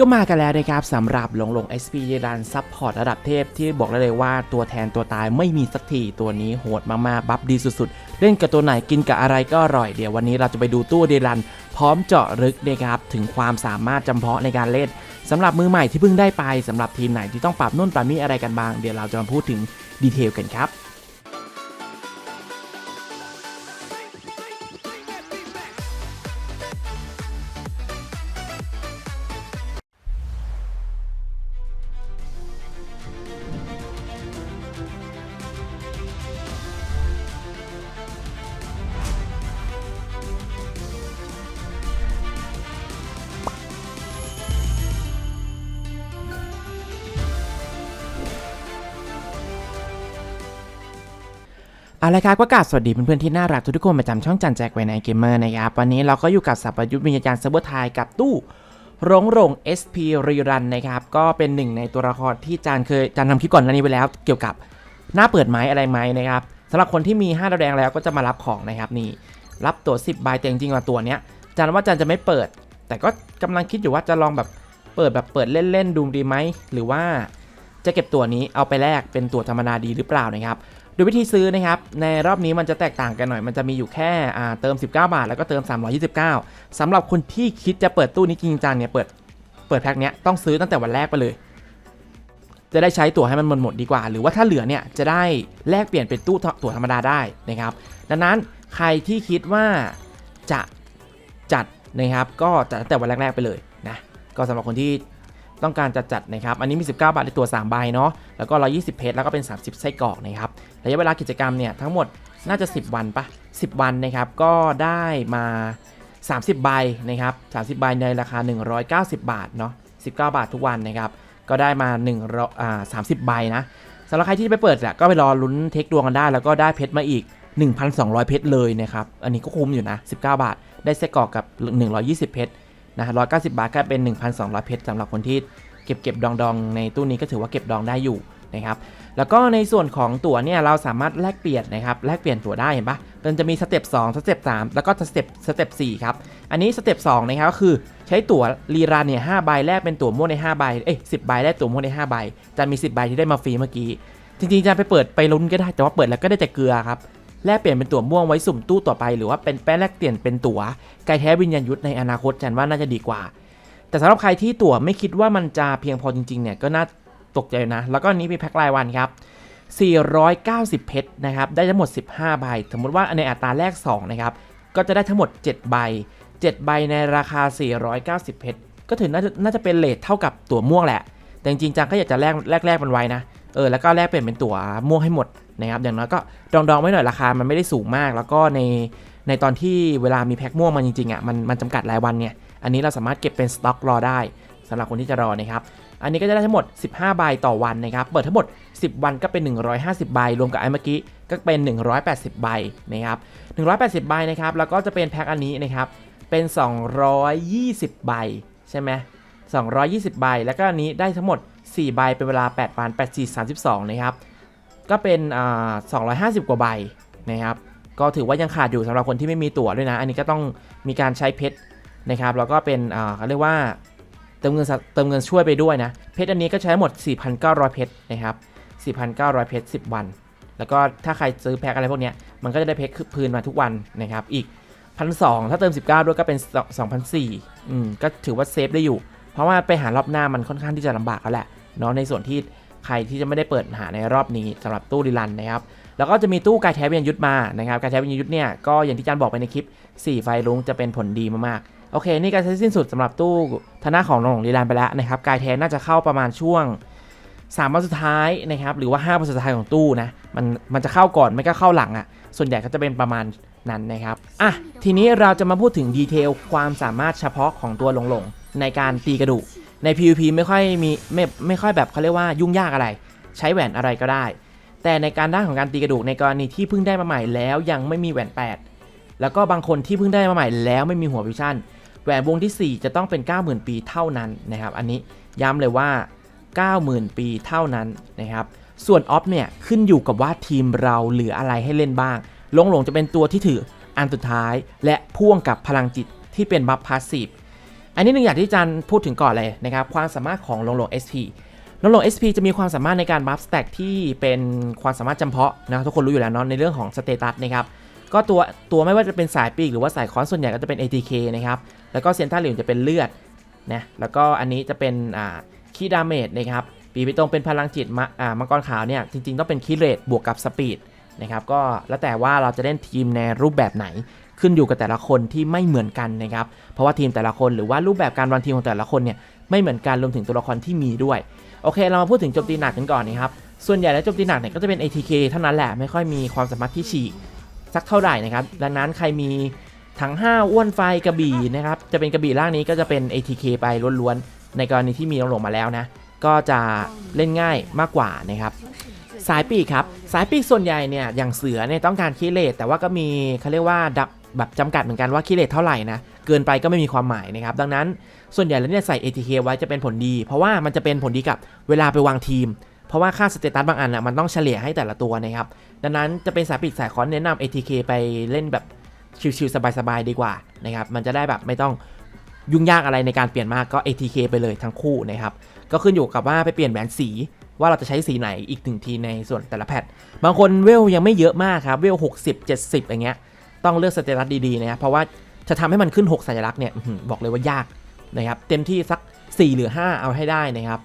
ก็มากันแล้วนะครับสำหรับหลงหลง SP เยดันซับพอร์ตระดับเทพที่บอกได้เลยว่าตัวแทนตัวตายไม่มีสักทีตัวนี้โหดมากๆ บัฟดีสุดๆ เล่นกับตัวไหนกินกับอะไรก็อร่อยเดี๋ยววันนี้เราจะไปดูตู้เดรัน พร้อมเจาะลึกนะครับถึงความสามารถจำเพาะในการเล่นสำหรับมือใหม่ที่เพิ่งได้ไปสำหรับทีมไหนที่ต้องปรับนู่นปรับนี่อะไรกันบ้าง เดี๋ยวเราจะมาพูดถึงดีเทลกันครับ เอาละครับก็กราบสวัสดีเพื่อนๆที่น่ารักทุกๆคนประจำช่องจันแจกไว้ในเกมเมอร์นะครับวันนี้เราก็อยู่กับสับประยุทธ์วิญญาณเซิร์เวอร์ไทยกับตู้รงรง SP รีรันนะครับก็เป็นหนึ่งในตัวละครที่จานเคยจานทำคลิปก่อนหน้านี้ไปแล้ว เกี่ยวกับหน้าเปิดไหมอะไรไหมนะครับสำหรับคนที่มี5ดาวแดงแล้วก็จะมารับของนะครับนี่รับตัว 10ใบแต่จริงๆว่าตัวเนี้ยจานว่าจานจะไม่เปิด แต่ก็กำลังคิดอยู่ว่าจะลองแบบเปิดแบบเปิดเล่นๆดูดีไหมหรือว่าจะเก็บตัวนี้เอาไปแลกเป็นตัวธรรมดาดีหรือเปล่านะครับ โดยวิธีซื้อนะครับในรอบนี้มันจะแตกต่างกันหน่อย มันจะมีอยู่แค่เติม 19 บาท แล้วก็เติม 329สำหรับคนที่คิดจะเปิดตู้นี้จริงจังเนี่ยเปิดเปิดแพ็คเนี้ยต้องซื้อตั้งแต่วันแรกไปเลย จะได้ใช้ตั๋วให้มันหมดหมดดีกว่า หรือว่าถ้าเหลือเนี่ยจะได้แลกเปลี่ยนเป็นตู้ตั๋วธรรมดาได้นะครับดังนั้นใครที่คิดว่าจะจัดนะครับก็จัดตั้งแต่วันแรกๆไปเลยนะก็สำหรับคนที่ ต้องการจะจัดนะครับ อันนี้มี 19 บาทในตัว 3 ใบเนาะ แล้วก็ 120 เพชรแล้วก็เป็น 30 ไส้กรอกนะครับ ระยะเวลากิจกรรมเนี่ยทั้งหมดน่าจะ 10 วันปะ10 วันนะครับ ก็ได้มา 30 ใบนะครับ 30 ใบในราคา 190 บาทเนาะ 19 บาททุกวันนะครับ ก็ได้มา1ร้อยอ่า30 ใบนะสำหรับใครที่ไปเปิดอะก็ไปรอลุ้นเทคดวงกันได้ แล้วก็ได้เพชรมาอีก 1,200 เพชรเลยนะครับ อันนี้ก็คุ้มอยู่นะ 19 บาท ได้ไส้กรอกกับ 120 เพชร นะ190บาทก็เป็น 1,200 เพชรสำหรับคนที่เก็บเก็บดองดองๆในตู้นี้ก็ถือว่าเก็บดองได้อยู่นะครับแล้วก็ในส่วนของตั๋วเนี่ยเราสามารถแลกเปลี่ยนนะครับแลกเปลี่ยนตั๋วได้เห็นปะมันจะมีสเต็ป2สเต็ป3แล้วก็สเต็ปสเต็ป4ครับอันนี้สเต็ป2นะครับก็คือใช้ตั๋วรีรันเนี่ย5ใบแลกเป็นตั๋วม่วงใน5ใบเอ้ย10ใบแลกตั๋วม่วงใน5ใบจะมี 10 ใบที่ได้มาฟรีเมื่อกี้จริงๆจะไปเปิดไปลุ้นก็ได้แต่ว่าเปิดแล้วก็ได้แต่เกลือครับ แลกเปลี่ยนเป็นตั๋วม่วงไว้สุ่มตู้ต่อไป หรือว่าเป็นแป้แลกเปลี่ยนเป็นตั๋วไก่แท้วิญญาณยุทธในอนาคตจันว่าน่าจะดีกว่า แต่สำหรับใครที่ตั๋วไม่คิดว่ามันจะเพียงพอจริงๆเนี่ยก็น่าตกใจนะ แล้วก็อันนี้มีแพ็ครายวันครับ490 เพชรนะครับได้ทั้งหมด 15 ใบ สมมติว่าในอัตราแรก 2 นะครับ ก็จะได้ทั้งหมด 7 ใบ 7 ใบในราคา 490 เพชรก็ถือน่าจะน่าจะเป็นเลทเท่ากับตั๋วม่วงแหละ แต่จริงๆจังก็อยากจะแลกแลกแลกมันไว้นะ เออแล้วก็แลกเปลี่ยนเป็นตั๋วม่วงให้หมดนะครับอย่างน้อยก็ดองดองๆไว้หน่อยราคามันไม่ได้สูงมาก แล้วก็ในในตอนที่เวลามีแพ็คม่วงมาจริงๆอะมันมันจำกัดรายวันเนี่ยอันนี้เราสามารถเก็บเป็นสต็อกรอได้สำหรับคนที่จะรอนะครับอันนี้ก็จะได้ทั้งหมด 15 ใบต่อวันนะครับ เปิดทั้งหมด 10 วันก็เป็น 150 ใบ รวมกับไอ้เมื่อกี้ก็เป็น 180 ใบนะครับ 180 ใบนะครับ แล้วก็จะเป็นแพ็คอันนี้นะครับ เป็น 220 ใบใช่ไหม220 ใบ แล้วก็อันนี้ได้ทั้งหมด 4 ใบเป็นเวลา 8 วัน 8 4 32 นะครับ ก็เป็นอ่า250 กว่าใบนะครับ ก็ถือว่ายังขาดอยู่สำหรับคนที่ไม่มีตั๋วด้วยนะ อันนี้ก็ต้องมีการใช้เพชรนะครับ แล้วก็เป็นอ่าเขาเรียกว่าเติมเงินเติมเงินช่วยไปด้วยนะ เพชรอันนี้ก็ใช้หมด 4,900 เพชรนะครับ 4,900 เพชร 10 วัน แล้วก็ถ้าใครซื้อแพ็คอะไรพวกนี้มันก็จะได้เพชรคืนมาทุกวันนะครับอีก1,200ถ้าเติม 19 ด้วยก็เป็น2,400อืมก็ถือว่าเซฟได้อยู่ เพราะว่าไปหารอบหน้ามันค่อนข้างที่จะลำบากแล้วแหละ เนาะในส่วนที่ใครที่จะไม่ได้เปิดหาในรอบนี้สำหรับตู้ดีลันนะครับแล้วก็จะมีตู้กายแท้วิญญาณยุทธมานะครับกายแท้วิญญาณยุทธเนี่ยก็อย่างที่อาจารย์บอกไปในคลิป 4 ไฟลุงจะเป็นผลดีมากๆโอเค นี่ก็ใช้สิ้นสุดสำหรับตู้ธนาของหลงดีลันไปแล้วนะครับกายแท้น่าจะเข้าประมาณช่วง3วันสุดท้ายนะครับหรือว่า5วันสุดท้ายของตู้นะมันมันจะเข้าก่อนไม่ก็เข้าหลังอะ่ะ ส่วนใหญ่ก็จะเป็นประมาณนั้นนะครับอะทีนี้เราจะมาพูดถึงดีเทลความสามารถเฉพาะของตัวหลงหลงในการตีกระดูก ใน PVP ไม่ค่อยมีไม่ไม่ค่อยแบบเขาเรียกว่ายุ่งยากอะไร ใช้แหวนอะไรก็ได้ แต่ในการด้านของการตีกระดูกในกรณีที่เพิ่งได้มาใหม่แล้วยังไม่มีแหวน 8 แล้วก็บางคนที่เพิ่งได้มาใหม่แล้วไม่มีหัววิชั่นแหวนวงที่ 4 จะต้องเป็น 90,000 ปีเท่านั้นนะครับอันนี้ย้ำเลยว่า 90,000 ปีเท่านั้นนะครับส่วนออฟเนี่ยขึ้นอยู่กับว่าทีมเราเหลืออะไรให้เล่นบ้างลงหลงจะเป็นตัวที่ถืออันสุดท้ายและพ่วงกับพลังจิตที่เป็นบัฟพาสซีฟ อันนี้หนึ่งอย่างที่อาจารย์พูดถึงก่อนเลยนะครับความสามารถของลงหลง SP ลงหลง SP จะมีความสามารถในการบัฟสแต็กที่เป็นความสามารถจำเพาะนะทุกคนรู้อยู่แล้วเนาะในเรื่องของสเตตัสนะครับก็ตัวตัวไม่ว่าจะเป็นสายปีกหรือว่าสายค้อนส่วนใหญ่ก็จะเป็น ATK นะครับแล้วก็เซนต้าเหลี่ยมจะเป็นเลือดนะแล้วก็อันนี้จะเป็นอ่าคีดาเมจนะครับปีพิตรงเป็นพลังจิตมะอ่ามังกรขาวเนี่ยจริงๆต้องเป็นคีเรทบวกกับสปีดนะครับก็แล้วแต่ว่าเราจะเล่นทีมในรูปแบบไหนขึ้นอยู่กับแต่ละคนที่ไม่เหมือนกันนะครับ เพราะว่าทีมแต่ละคนหรือว่ารูปแบบการวางทีมของแต่ละคนเนี่ยไม่เหมือนกันรวมถึงตัวละครที่มีด้วย โอเค เรามาพูดถึงโจมตีหนักกันก่อนนะครับ ส่วนใหญ่แล้วโจมตีหนักเนี่ยก็จะเป็น ATK เท่านั้นแหละไม่ค่อยมีความสามารถที่ฉีกสักเท่าไหร่นะครับ ดังนั้นใครมีทั้ง5อ้วนไฟกระบี่นะครับ จะเป็นกระบี่ร่างนี้ก็จะเป็น ATK ไปล้วนๆ ในกรณีที่มีลงๆมาแล้วนะ ก็จะเล่นง่ายมากกว่านะครับสายปีกครับ สายปีกส่วนใหญ่เนี่ยอย่างเสือเนี่ยต้องการคิเลตแต่ว่าก็มีเขาเรียกว่าดับ แบบจำกัดเหมือนกันว่าคิเลตเท่าไหร่นะ เกินไปก็ไม่มีความหมายนะครับ ดังนั้นส่วนใหญ่แล้วเนี่ยใส่ ATK ไว้จะเป็นผลดี เพราะว่ามันจะเป็นผลดีกับเวลาไปวางทีม เพราะว่าค่าสเตตัสบางอันอะมันต้องเฉลี่ยให้แต่ละตัวนะครับ ดังนั้นจะเป็นสายปีกสายคอนแนะนำ ATK ไปเล่นแบบชิลๆสบายๆดีกว่านะครับ มันจะได้แบบไม่ต้องยุ่งยากอะไรในการเปลี่ยนมากก็ ATK ไปเลยทั้งคู่นะครับ ก็ขึ้นอยู่กับว่าไปเปลี่ยนแหวนสีว่าเราจะใช้สีไหนอีกหนึ่งทีในส่วนแต่ละแพท บางคนเวลยังไม่เยอะมากครับ เวล 60 70 อย่างเงี้ย ต้องเลือกสเตตัสดีๆนะครับเพราะว่าจะทำให้มันขึ้น 6 สัญลักษณ์เนี่ยบอกเลยว่ายากนะครับเต็มที่สัก 4 หรือ 5 เอาให้ได้นะครับ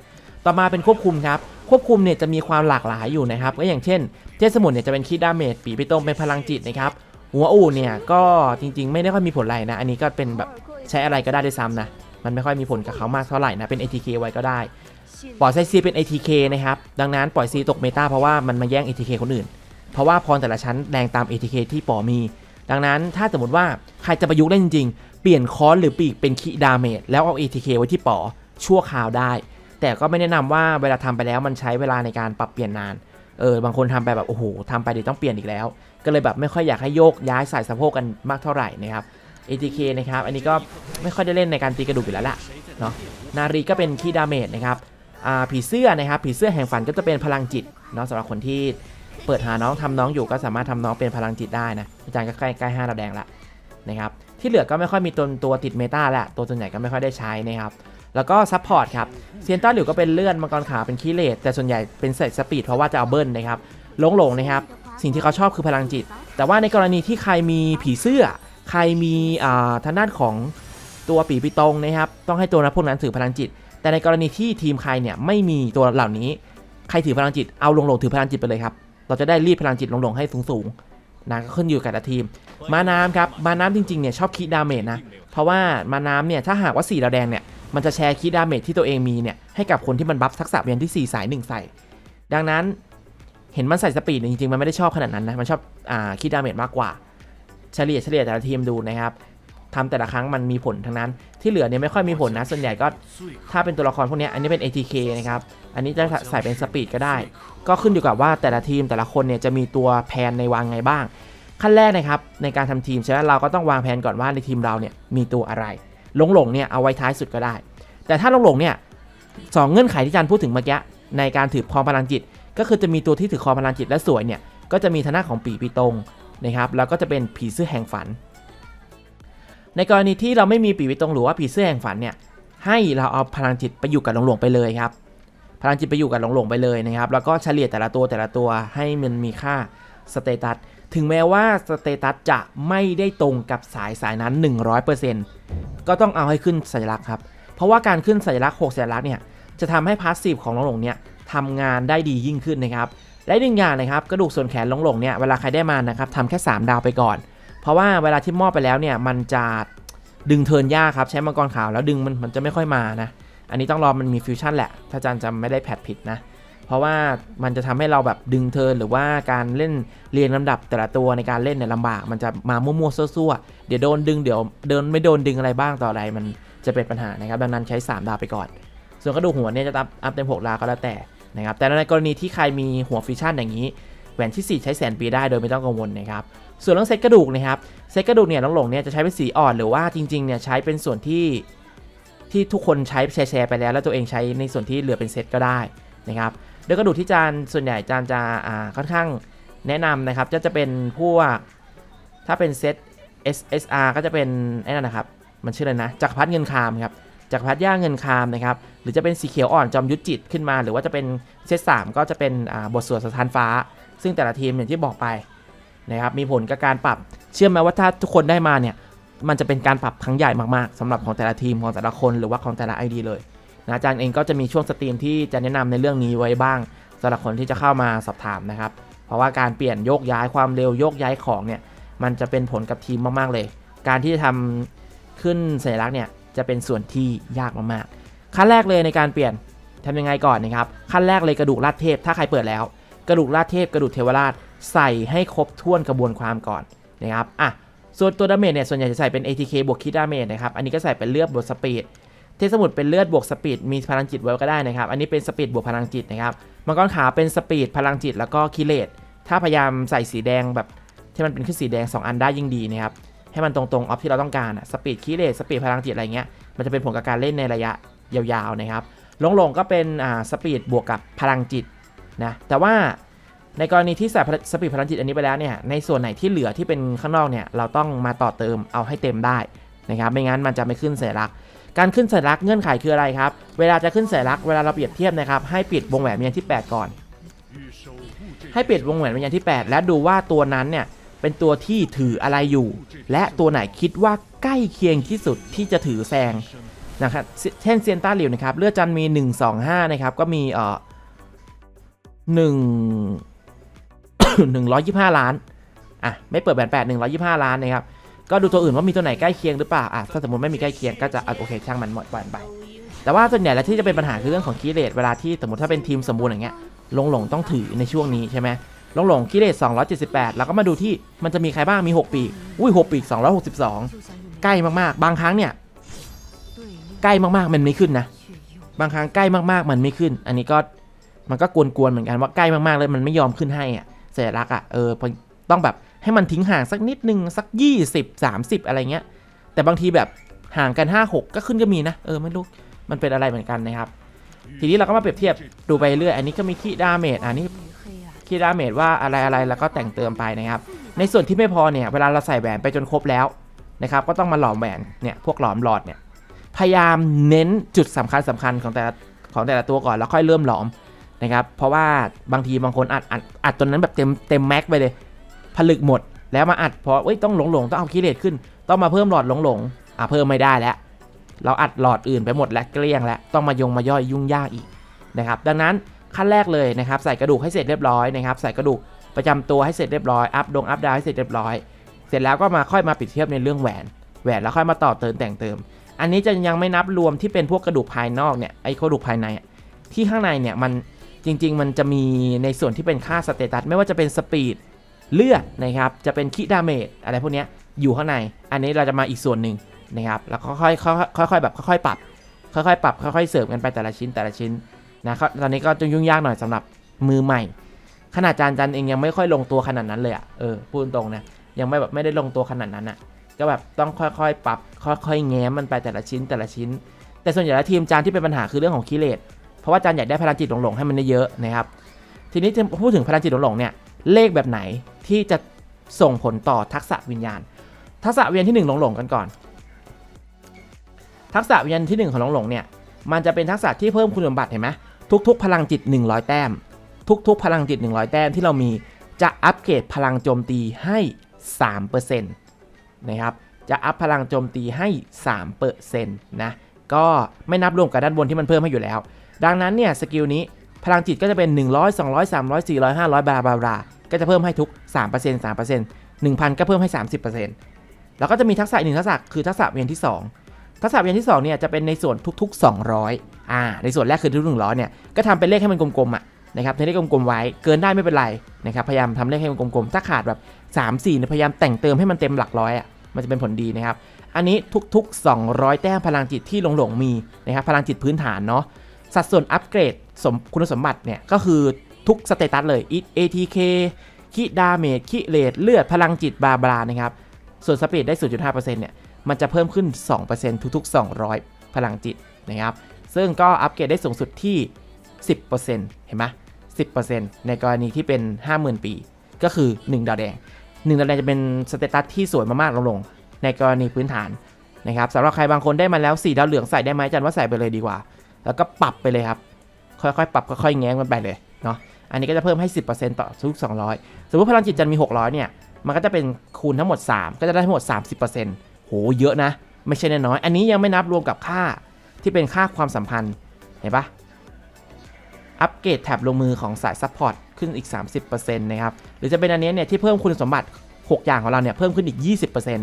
ต่อมาเป็นควบคุมครับควบคุมเนี่ยจะมีความหลากหลายอยู่นะครับก็อย่างเช่น เจสมุนเนี่ยจะเป็นคีดดาเมจปีไปตรงเป็นพลังจิตนะครับหัวอูเนี่ยก็จริง ๆ ไม่ได้ค่อยมีผลอะไรนะ อันนี้ก็เป็นแบบใช้อะไรก็ได้ด้วยซ้ำนะมันไม่ค่อยมีผลกับเขามากเท่าไหร่นะเป็น ATK ไว้ก็ได้ปล่อยไซซีเป็น ATK นะครับดังนั้นปล่อยซีตกเมตาเพราะว่ามันมาแย่ง ATK คนอื่น เพราะว่าพรแต่ละชั้นแรงตาม ATK ที่ปอมี ดังนั้นถ้าสมมติว่าใครจะประยุกต์เล่นจริง ๆ เปลี่ยนคอนหรือปีกเป็นคีดาเมจแล้วเอา ATK ไว้ที่ปอชั่วคราวได้ แต่ก็ไม่แนะนำว่าเวลาทำไปแล้วมันใช้เวลาในการปรับเปลี่ยนนานเออบางคนทำไปแบบโอ้โหทำไปเดี๋ยวต้องเปลี่ยนอีกแล้ว ก็เลยแบบไม่ค่อยอยากให้โยกย้ายสายสะโพกกันมากเท่าไหร่นะครับ ATK นะครับอันนี้ก็ไม่ค่อยได้เล่นในการตีกระดูกอยู่แล้วล่ะเนาะนารีก็เป็นคีดาเมจนะครับอ่าผีเสื้อนะครับผีเสื้อแห่งฝันก็จะเป็นพลังจิตเนาะสำหรับคนที่ เปิดหาน้องทำน้องอยู่ก็สามารถทำน้องเป็นพลังจิตได้นะอาจารย์ก็ใกล้ใกล้ห้าดาวแดงละนะครับที่เหลือก็ไม่ค่อยมีตัวตัวติดเมตาแหละตัวส่วนใหญ่ก็ไม่ค่อยได้ใช้นะครับแล้วก็ซัพพอร์ตครับเซียนต้าหลิวก็เป็นเลื่อนมังกรขาวเป็นคีเลตแต่ส่วนใหญ่เป็นเซตสปีดเพราะว่าจะเอาเบิ้ลนะครับหลงหลงนะครับสิ่งที่เขาชอบคือพลังจิต แต่ว่าในกรณีที่ใครมีผีเสื้อ ใครมีอ่าทางด้านของตัวปีปิตงนะครับต้องให้ตัวนักพวกนั้นถือพลังจิต แต่ในกรณีที่ทีมใครเนี่ยไม่มีตัวเหล่านี้ใครถือพลังจิตเอาลงลงถือพลังจิตไปเลยครับ เราจะได้รีดพลังจิตลงลงให้สูงๆนะก็ขึ้นอยู่กับแต่ละทีม มาน้ำครับมาน้ำจริงๆเนี่ยชอบคีดดาเมจนะเพราะว่ามาน้ำเนี่ยถ้าหากว่า4ดาวแดงเนี่ยมันจะแชร์คีดดาเมจที่ตัวเองมีเนี่ยให้กับคนที่มันบัฟทักษะเวียนที่ 4 สาย 1 ใส่ ดังนั้นเห็นมันใส่สปีดเนี่ยจริงๆ มันไม่ได้ชอบขนาดนั้นนะ มันชอบอ่าคีดดาเมจมากกว่า เฉลี่ยเฉลี่ยแต่ละทีมดูนะครับ ทำแต่ละครั้งมันมีผลทั้งนั้น ที่เหลือเนี่ยไม่ค่อยมีผลนะ ส่วนใหญ่ก็ถ้าเป็นตัวละครพวกนี้อันนี้เป็น ATK นะครับ อันนี้จะใส่เป็นสปีดก็ได้ ก็ขึ้นอยู่กับว่าแต่ละทีมแต่ละคนเนี่ยจะมีตัวแพนในวางไงบ้าง ขั้นแรกนะครับในการทำทีมใช่ไหมเราก็ต้องวางแผนก่อนว่าในทีมเราเนี่ยมีตัวอะไรหลงหลงเนี่ยเอาไว้ท้ายสุดก็ได้ แต่ถ้าหลงหลงเนี่ยสองเงื่อนไขที่อาจารย์พูดถึงเมื่อกี้ในการถือครองพลังจิต ก็คือจะมีตัวที่ถือครองพลังจิตและสวยเนี่ยก็จะมีทางด้าของปีปีตรงนะครับแล้วก็จะเป็นผีเสื้อแห่งฝัน ในกรณีที่เราไม่มีปีปีตรงหรือว่าผีเสื้อแห่งฝันเนี่ยให้เราเอาพลังจิตไปอยู่กับหลงหลงๆไปเลยครับ พลังจิตไปอยู่กับหลงหลงๆไปเลยนะครับแล้วก็เฉลี่ยแต่ละตัวแต่ละตัวให้มันมีค่าสเตตัสถึงแม้ว่าสเตตัสจะไม่ได้ตรงกับสายสายนั้น 100%ก็ต้องเอาให้ขึ้นสัญลักษณ์ครับ เพราะว่าการขึ้นสัญลักษณ์6สัญลักษณ์เนี่ยจะทำให้พาสซีฟของหลงหลงๆเนี่ยทำงานได้ดียิ่งขึ้นนะครับและหนึ่งอย่างนะครับกระดูกส่วนแขนหลงหลงๆเนี่ยเวลาใครได้มานะครับทำแค่ 3 ดาวไปก่อน เพราะว่าเวลาที่มอบไปแล้วเนี่ยมันจะดึงเทินยากครับ ใช้มังกรขาวแล้วดึงมันมันจะไม่ค่อยมานะ อันนี้ต้องรอมันมีฟิวชั่นแหละ ถ้าอาจารย์จำไม่ได้แพทผิดนะ เพราะว่ามันจะทำให้เราแบบดึงเทินหรือว่าการเล่นเรียงลำดับแต่ละตัวในการเล่นเนี่ยลำบาก มันจะมามั่วๆซั่วๆเดี๋ยวโดนดึงเดี๋ยวเดินไม่โดนดึงอะไรบ้างต่ออะไรมันจะเป็นปัญหานะครับดังนั้นใช้ 3 ดาวไปก่อน ส่วนกระดูกหัวเนี่ยจะอัพอัพเต็ม6ดาวก็แล้วแต่นะครับแต่ในกรณีที่ใครมีหัวฟิวชั่นอย่างนี้แหวนที่ 4 ใช้แสนปีได้โดยไม่ต้องกังวลนะครับ ส่วนเรื่องเซตกระดูกนะครับเซตกระดูกเนี่ยหลงๆเนี่ยจะใช้เป็นสีอ่อนหรือว่าจริงๆเนี่ยใช้เป็นส่วนที่ที่ทุกคนใช้แชร์ไปแล้ว แล้วตัวเองใช้ในส่วนที่เหลือเป็นเซตก็ได้นะครับโดยกระดูกที่จานส่วนใหญ่จานจะอ่าค่อนข้างแนะนำนะครับจะจะเป็นพวกถ้าเป็นเซต SSR ก็จะเป็นไอ้นั่นนะครับ มันชื่ออะไรนะจักรพรรดิเงินคามครับจักรพรรดิย่าเงินคามนะครับหรือจะเป็นสีเขียวอ่อนจอมยุทธจิตขึ้นมา หรือว่าจะเป็นเซตสามก็จะเป็นบทสวดสถานฟ้า ซึ่งแต่ละทีมอย่างที่บอกไป นะครับมีผลกับการปรับเชื่อไหมว่าถ้าทุกคนได้มาเนี่ยมันจะเป็นการปรับครั้งใหญ่มากๆสำหรับของแต่ละทีมของแต่ละคนหรือว่าของแต่ละ ID เลยนะอาจารย์เองก็จะมีช่วงสตรีมที่จะแนะนำในเรื่องนี้ไว้บ้างสำหรับคนที่จะเข้ามาสอบถามนะครับ เพราะว่าการเปลี่ยนโยกย้ายความเร็วโยกย้ายของเนี่ยมันจะเป็นผลกับทีมมากๆเลย การที่จะทำขึ้นสัญลักษณ์เนี่ยจะเป็นส่วนที่ยากมากๆขั้นแรกเลยในการเปลี่ยนทำยังไงก่อนนะครับขั้นแรกเลยกระดูกลาดเทพถ้าใครเปิดแล้ว กระดูกลาดเทพกระดูกเทวราช ใส่ให้ครบถ้วนกระบวนความก่อนนะครับอะส่วนตัวดาเมจเนี่ยส่วนใหญ่จะใส่เป็น ATK บวกคิดดาเมจนะครับ อันนี้ก็ใส่เป็นเลือดบวกสปีด เทสมุดเป็นเลือดบวกสปีดมีพลังจิตไว้ก็ได้นะครับ อันนี้เป็นสปีดบวกพลังจิตนะครับ มังกรขาวเป็นสปีดพลังจิตแล้วก็คิเลตถ้าพยายามใส่สีแดงแบบที่มันเป็นขึ้นสีแดง 2 อันได้ยิ่งดีนะครับ ให้มันตรงๆออฟที่เราต้องการอะสปีดคิเลตสปีดพลังจิตอะไรเงี้ย มันจะเป็นผลกับการเล่นในระยะยาวๆนะครับลงลงๆก็เป็นอ่าสปีดบวกกับพลังจิตนะ แต่ว่า ในกรณีที่ใส่สปีดพลังจิตอันนี้ไปแล้วเนี่ยในส่วนไหนที่เหลือที่เป็นข้างนอกเนี่ยเราต้องมาต่อเติมเอาให้เต็มได้นะครับไม่งั้นมันจะไม่ขึ้นสัญลักษณ์การขึ้นสัญลักษณ์เงื่อนไขคืออะไรครับ เวลาจะขึ้นสัญลักษณ์เวลาเราเปรียบเทียบนะครับให้ปิดวงแหวนวิญญาณที่ 8 ก่อน ให้ปิดวงแหวนวิญญาณที่ 8 และดูว่าตัวนั้นเนี่ยเป็นตัวที่ถืออะไรอยู่ และตัวไหนคิดว่าใกล้เคียงที่สุดที่จะถือแซงนะครับเช่นเซียนต้าหลิวนะครับเลือดจันมี 1 2 5นะครับก็มีเอ่อหนึ่ง 125 ล้านอะไม่เปิดแบนแปด125 ล้านนะครับก็ดูตัวอื่นว่ามีตัวไหนใกล้เคียงหรือเปล่าอะถ้าสมมติไม่มีใกล้เคียงก็จะอะโอเคช่างมันหมดวันไป แต่ว่าส่วนใหญ่แล้วที่จะเป็นปัญหาคือเรื่องของคีเลตเวลาที่สมมติถ้าเป็นทีมสมบูรณ์อย่างเงี้ยลงหลงต้องถือในช่วงนี้ใช่ไหมลงหลงคีเลต278 แล้วก็มาดูที่มันจะมีใครบ้างมี 6 ปีอุ้ย6ปี262 ใกล้มากๆ บางครั้งเนี่ยใกล้มากๆมันไม่ขึ้นนะ บางครั้งใกล้มากๆมันไม่ขึ้น อันนี้ก็มันก็กวนๆเหมือนกันว่าใกล้มากๆเลยมันไม่ยอมขึ้นให้อะ สัญลักษณ์อะเออต้องแบบให้มันทิ้งห่างสักนิดนึงสัก 20 30 อะไรเงี้ย แต่บางทีแบบห่างกัน 5 6 ก็ขึ้นก็มีนะ เออไม่รู้ มันเป็นอะไรเหมือนกันนะครับ ทีนี้เราก็มาเปรียบเทียบดูไปเรื่อย อันนี้ก็มีคีดาเมจอันนี้คีดาเมจว่าอะไรอะไรแล้วก็แต่งเติมไปนะครับ ในส่วนที่ไม่พอเนี่ยเวลาเราใส่แหวนไปจนครบแล้วนะครับ ก็ต้องมาหลอมแหวนเนี่ยพวกหลอมหลอดเนี่ยพยายามเน้นจุดสำคัญสำคัญของแต่ของแต่ละตัวก่อนแล้วค่อยเริ่มหลอม นะครับ เพราะว่าบางทีบางคนอัดอัดอัดตัวนั้นแบบเต็มเต็มแม็กไปเลย ผลึกหมดแล้วมาอัดเพราะเอ้ยต้องหลงหลงต้องเอาคิเลตขึ้น ต้องมาเพิ่มหลอดหลงหลงอะเพิ่มไม่ได้แล้ว เราอัดหลอดอื่นไปหมดแล้วเกลี้ยงแล้วต้องมายงมาย่อยยุ่งยากอีกนะครับดังนั้นขั้นแรกเลยนะครับใส่กระดูกให้เสร็จเรียบร้อยนะครับใส่กระดูกประจำตัวให้เสร็จเรียบร้อยอัพดงอัพดาวให้เสร็จเรียบร้อย เสร็จแล้วก็มาค่อยมาปิดเทียบในเรื่องแหวนแหวนแล้วค่อยมาต่อเติมแต่งเติม อันนี้จะยังไม่นับรวมที่เป็นพวกกระดูกภายนอกเนี่ยไอ้กระดูกภายในที่ข้างในเนี่ยมัน จริง ๆ มันจะมีในส่วนที่เป็นค่าสเตตัส ไม่ว่าจะเป็นสปีดเลือดนะครับ จะเป็นคิดาเมจอะไรพวกนี้อยู่ข้างใน อันนี้เราจะมาอีกส่วนหนึ่งนะครับ แล้วก็ค่อยๆค่อยๆแบบค่อยๆปรับ ค่อยๆปรับค่อยๆเสริมกันไปแต่ละชิ้นแต่ละชิ้นนะครับตอนนี้ก็จะยุ่งยากหน่อยสำหรับมือใหม่ ขนาดจานจันเองยังไม่ค่อยลงตัวขนาดนั้นเลยอะเออพูดตรงนะยังไม่แบบไม่ได้ลงตัวขนาดนั้นอะก็แบบต้องค่อยๆ ปรับ ค่อยๆ แง้มมันไปแต่ละชิ้นแต่ละชิ้น แต่ส่วนใหญ่แล้วทีมจานที่เป็นปัญหาคือเรื่องของคิเลต ราะว่าจานอยากได้พลังจิตหลงๆให้มันได้เยอะนะครับ ทีนี้จะพูดถึงพลังจิตหลงๆเนี่ยเลขแบบไหนที่จะส่งผลต่อทักษะวิญญาณ ทักษะวิญญาณที่หนึ่งหลงๆกันก่อน ทักษะวิญญาณที่หนึ่งของหลงๆเนี่ยมันจะเป็นทักษะที่เพิ่มคุณสมบัติเห็นไหมทุกๆ พลังจิต 100 แต้ม ทุกๆ พลังจิต 100 แต้มที่เรามีจะอัปเกรดพลังโจมตีให้ 3%นะครับจะอัพพลังโจมตีให้3%นะก็ไม่นับรวมกับด้านบนที่มันเพิ่มให้อยู่แล้ว ดังนั้นเนี่ยสกิลนี้พลังจิตก็จะเป็น 100 200 300 400 500 บาบาบาก็จะเพิ่มให้ทุก 3% 3% 1,000 ก็เพิ่มให้ 30%แล้วก็จะมีทักษะหนึ่งทักษะคือทักษะเวียนที่ 2 ทักษะเวียนที่2เนี่ยจะเป็นในส่วนทุก ๆ 200อ่าในส่วนแรกคือทุกๆ100เนี่ยก็ทำเป็นเลขให้มันกลมๆอะนะครับให้เลขกลมๆไว้เกินได้ไม่เป็นไรนะครับพยายามทำเลขให้มันกลมๆถ้าขาดแบบ 3 4เนี่ยพยายามแต่งเติมให้มันเต็มหลักร้อยอะมันจะเป็นผลดีนะครับอันนี้ทุก ๆ 200 แต้มพลังจิตที่หลงๆมีนะครับพลังจิตพื้นฐานเนาะ สัดส่วนอัปเกรดสมคุณสมบัติเนี่ย ก็คือทุกสเตตัสเลย ATK คิดาเมจคิเลตเลือดพลังจิตบาบลานะครับ ส่วนสปีดได้ 0.5%เนี่ย มันจะเพิ่มขึ้น 2%ทุกๆ 200 พลังจิตนะครับ ซึ่งก็อัปเกรดได้สูงสุดที่ 10%เห็นไหม10%ในกรณีที่เป็น 50,000 ปี ก็คือ 1 ดาวแดง 1 ดาวแดงจะเป็นสเตตัสที่สวยมากๆลงๆในกรณีพื้นฐานนะครับสำหรับใครบางคนได้มาแล้วสีดาวเหลืองใส่ได้ไหมอาจันว่าใส่ไปเลยดีกว่า แล้วก็ปรับไปเลยครับ ค่อยๆ ปรับค่อยๆแง้มกันไปเลยเนาะ อันนี้ก็จะเพิ่มให้ 10%ต่อทุก200 สมมติพลังจิตจันมี 600 เนี่ย มันก็จะเป็นคูณทั้งหมด 3 ก็จะได้ทั้งหมด 30%โห เยอะนะ ไม่ใช่น้อย อันนี้ยังไม่นับรวมกับค่าที่เป็นค่าความสัมพันธ์ เห็นปะอัปเกรดแท็บลงมือของสายซัพพอร์ตขึ้นอีก 30%นะครับ หรือจะเป็นอันนี้เนี่ยที่เพิ่มคุณสมบัติ 6 อย่างของเราเนี่ยเพิ่มขึ้นอีก 20%น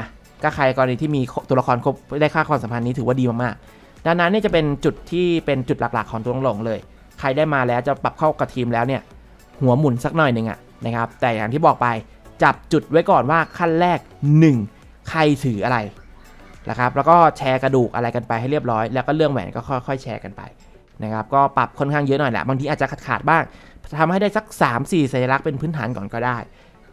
ะก็ใครกรณีที่มีตัวละครครบได้ค่าความสัมพันธ์นี้ถือว่าดีมากๆ ดังนั้นนี่จะเป็นจุดที่เป็นจุดหลักๆ ของตัวหลงเลย ใครได้มาแล้วจะปรับเข้ากับทีมแล้วเนี่ยหัวหมุนสักหน่อยหนึ่งอะนะครับแต่อย่างที่บอกไปจับจุดไว้ก่อนว่าขั้นแรก 1 ใครถืออะไรนะครับแล้วก็แชร์กระดูกอะไรกันไปให้เรียบร้อย แล้วก็เรื่องแหวนก็ค่อยๆแชร์กันไปนะครับก็ปรับค่อนข้างเยอะหน่อยแหละบางทีอาจจะขาดๆบ้างทำให้ได้สัก 3-4 สัญลักษณ์เป็นพื้นฐานก่อนก็ได้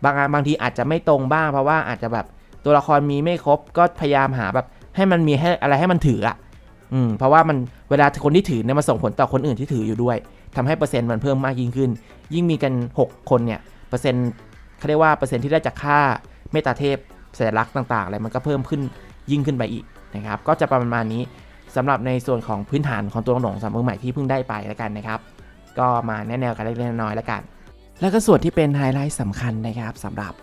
บางอันบางทีอาจจะไม่ตรงบ้างเพราะว่าอาจจะแบบตัวละครมีไม่ครบก็พยายามหาแบบให้มันมีให้อะไรให้มันถืออะ อืมเพราะว่ามันเวลาคนที่ถือเนี่ยมันส่งผลต่อคนอื่นที่ถืออยู่ด้วยทำให้เปอร์เซ็นต์มันเพิ่มมากยิ่งขึ้น ยิ่งมีกัน 6 คนเนี่ยเปอร์เซ็นต์เขาเรียกว่าเปอร์เซ็นต์ที่ได้จากค่าเมตตาเทพสัญลักษณ์ต่างๆอะไรมันก็เพิ่มขึ้นยิ่งขึ้นไปอีกนะครับก็จะประมาณนี้สำหรับในส่วนของพื้นฐานของตัวหลงสำหรับมือใหม่ที่เพิ่งได้ไปแล้วกันนะครับ ก็มาแนะแนวกันเล็กๆน้อยๆแล้วกัน แล้วก็ส่วนที่เป็นไฮไลท์สำคัญนะครับสำหรับ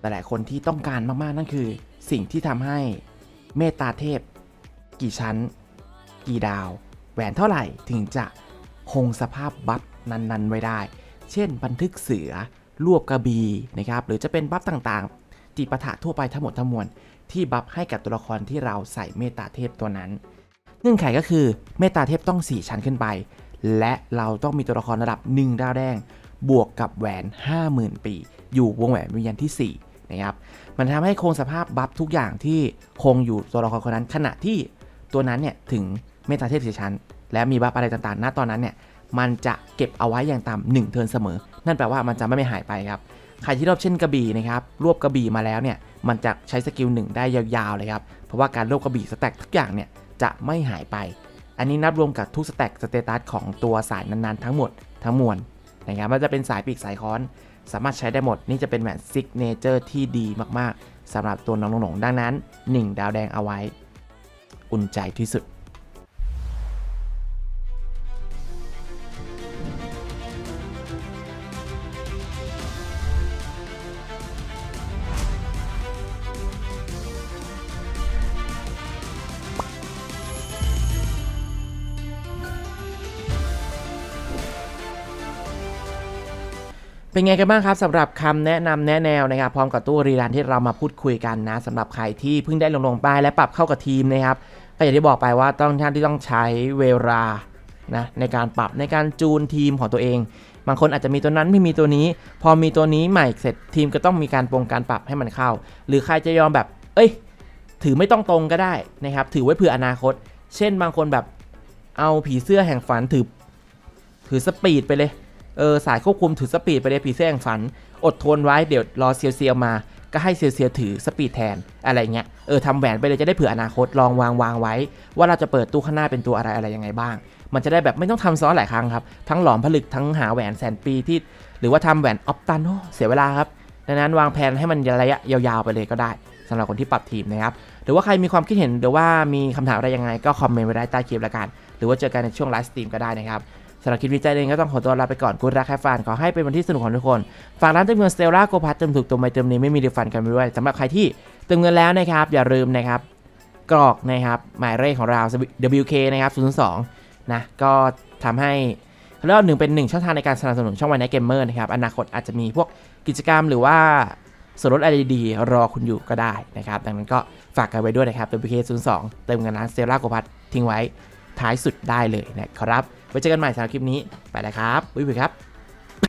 หลายๆคนที่ต้องการมากๆนั่นคือ สิ่งที่ทำให้เมตตาเทพกี่ชั้น กี่ดาว แหวนเท่าไหร่ถึงจะคงสภาพบัฟนั้นๆ ไว้ได้ เช่น บันทึกเสือรวบกระบีนะครับ หรือจะเป็นบัฟต่างๆจีปะทะทั่วไปทั้งหมดทั้งมวลที่บัฟให้กับตัวละครที่เราใส่เมตาเทพตัวนั้น เงื่อนไขก็คือเมตาเทพต้อง 4 ชั้นขึ้นไป และเราต้องมีตัวละครระดับ 1 ดาวแดง บวกกับแหวน 50,000 ปี อยู่วงแหวนวิญญาณที่ 4 นะครับ มันทำให้คงสภาพบัฟทุกอย่างที่คงอยู่ตัวละครคนนั้นขณะที่ตัวนั้นเนี่ยถึง เมตตาเทพเสี่ชั้น และมีบัฟอะไรต่างๆ ณ ตอนนั้นเนี่ย มันจะเก็บเอาไว้อย่างต่ำหนึ่งเทินเสมอ นั่นแปลว่ามันจะไม่หายไปครับ ใครที่รอบเช่นกระบี่นะครับ รวบกระบี่มาแล้วเนี่ย มันจะใช้สกิลหนึ่งได้ยาวๆเลยครับ เพราะว่าการรวบกระบี่สแต็กทุกอย่างเนี่ยจะไม่หายไป อันนี้นับรวมกับทุกสแต็กสเตตัสของตัวสายนั้นๆทั้งหมดทั้งมวลนะครับมันจะเป็นสายปีกสายค้อน สามารถใช้ได้หมด นี่จะเป็นแหวนซิกเนเจอร์ที่ดีมากๆสำหรับตัวน้องหนงๆดังนั้น 1 ดาวแดงเอาไว้ อุ่นใจที่สุด เป็นไงกันบ้างครับสำหรับคำแนะนำแนะแนวนะครับพร้อมกับตู้รีรันที่เรามาพูดคุยกันนะสำหรับใครที่เพิ่งได้ลงลงไปและปรับเข้ากับทีมนะครับก็อย่างที่บอกไปว่าต้องท่านที่ต้องใช้เวลานะในการปรับในการจูนทีมของตัวเอง บางคนอาจจะมีตัวนั้นไม่มีตัวนี้ พอมีตัวนี้ใหม่เสร็จทีมก็ต้องมีการปรงการปรับให้มันเข้า หรือใครจะยอมแบบ เอ้ย ถือไม่ต้องตรงก็ได้นะครับถือไว้เผื่ออนาคต เช่นบางคนแบบเอาผีเสื้อแห่งฝันถือถือสปีดไปเลย เออสายควบคุมถือสปีดไปเลยผีเสื้อแห่งฝัน อดทนไว้เดี๋ยวรอเซียวเซียวๆมา ก็ให้เซียวเซียวๆถือสปีดแทนอะไรเงี้ยเออทำแหวนไปเลยจะได้เผื่ออนาคตลองวางวางไว้ ว่าเราจะเปิดตู้ข้างหน้าเป็นตัวอะไรอะไรยังไงบ้าง มันจะได้แบบไม่ต้องทำซ้อนหลายครั้งครับทั้งหลอมผลึกทั้งหาแหวนแสนปีที่ หรือว่าทำแหวนออฟตันโอเสียเวลาครับดังนั้นวางแผนให้มันระยะยาวๆไปเลยก็ได้สำหรับคนที่ปรับทีมนะครับหรือว่าใครมีความคิดเห็นหรือว่ามีคำถามอะไรยังไงก็คอมเมนต์ไว้ได้ใต้คลิปละกัน หรือว่าเจอกันในช่วงไลฟ์สตรีมก็ได้นะครับ สำหรับคลิปวิจัยเองก็ต้องขอตัวลาไปก่อนกูรักแค่ฟันขอให้เป็นวันที่สนุกของทุกคนฝากร้านเติมเงินสเตลล่าโกพัทเติมถูกเติมไมเติมนี้ไม่มีดีฟันกันไปด้วยสำหรับใครที่เติมเงินแล้วนะครับอย่าลืมนะครับกรอกนะครับหมายเลขของเรา WK นะครับ002นะก็ทำให้เรื่องหนึ่งเป็นหนึ่งช่องทางในการสนับสนุนช่องวันไนเกมเมอร์นะครับอนาคตอาจจะมีพวกกิจกรรมหรือว่าส่วนลดอะไรดีๆรอคุณอยู่ก็ได้นะครับ ดังนั้นก็ฝากกันไว้ด้วยนะครับ WK 02 เติมเงินร้านสเตลล่าโกพัททิ้งไว้ท้ายสุดได้เลยนะครับ ไว้เจอกันใหม่สำหรับคลิปนี้ ไปแล้วครับ บ๊ายบายครับ